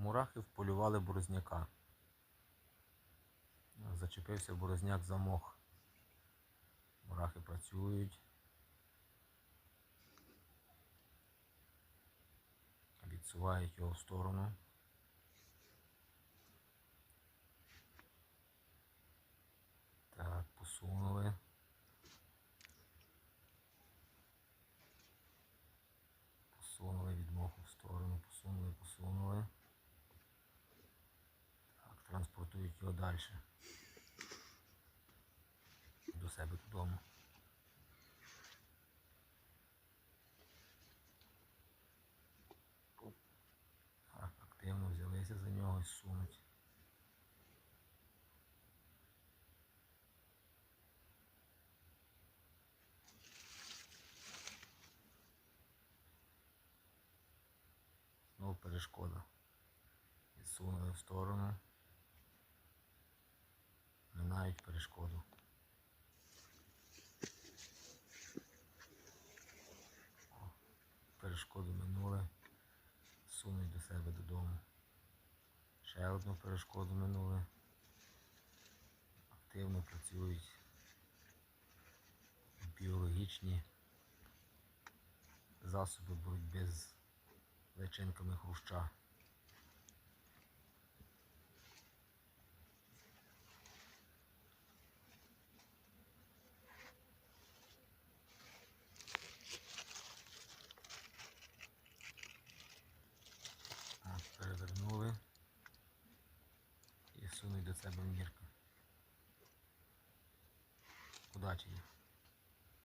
Мурахи вполювали борозняка. Зачепився борозняк за мох. Мурахи працюють. Відсувають його в сторону. Так, посунули. Посунули від моху в сторону, посунули, посунули. Так, транспортують його далі. До себе додому. Так, активно взялися за нього і сунуть. Знову перешкода. Відсунули в сторону. Минають перешкоду. О, перешкоду минули. Сунуть до себе додому. Ще одну перешкоду минули. Активно працюють біологічні засоби боротьби з личинками хруща. Так, перевернули і до себе мірка. Удачі їм.